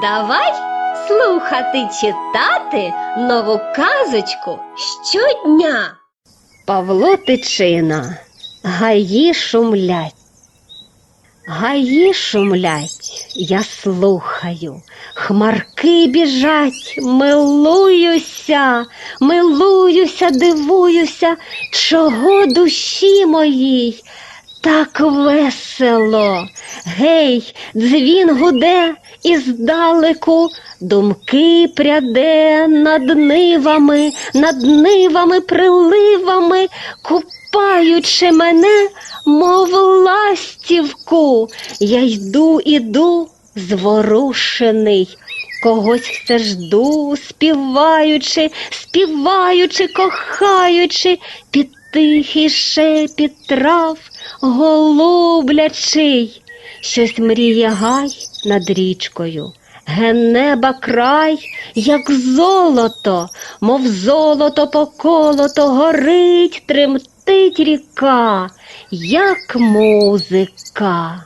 Давай слухати читати нову казочку щодня. Павло Тичина. Гаї шумлять. Гаї шумлять, я слухаю, хмарки біжать, милуюся, милуюся, дивуюся, чого душі моїй так весело. Гей, дзвін гуде і здалеку думки пряде над нивами, над нивами, приливами, купаючи мене, мов ластівку, я йду, іду, зворушений. Когось все жду, співаючи, співаючи, кохаючи, під тихий шепіт трав, голублячий, щось мріє гай над річкою. Ген неба край, як золото, мов золото поколото, горить, тремтить ріка, як музика.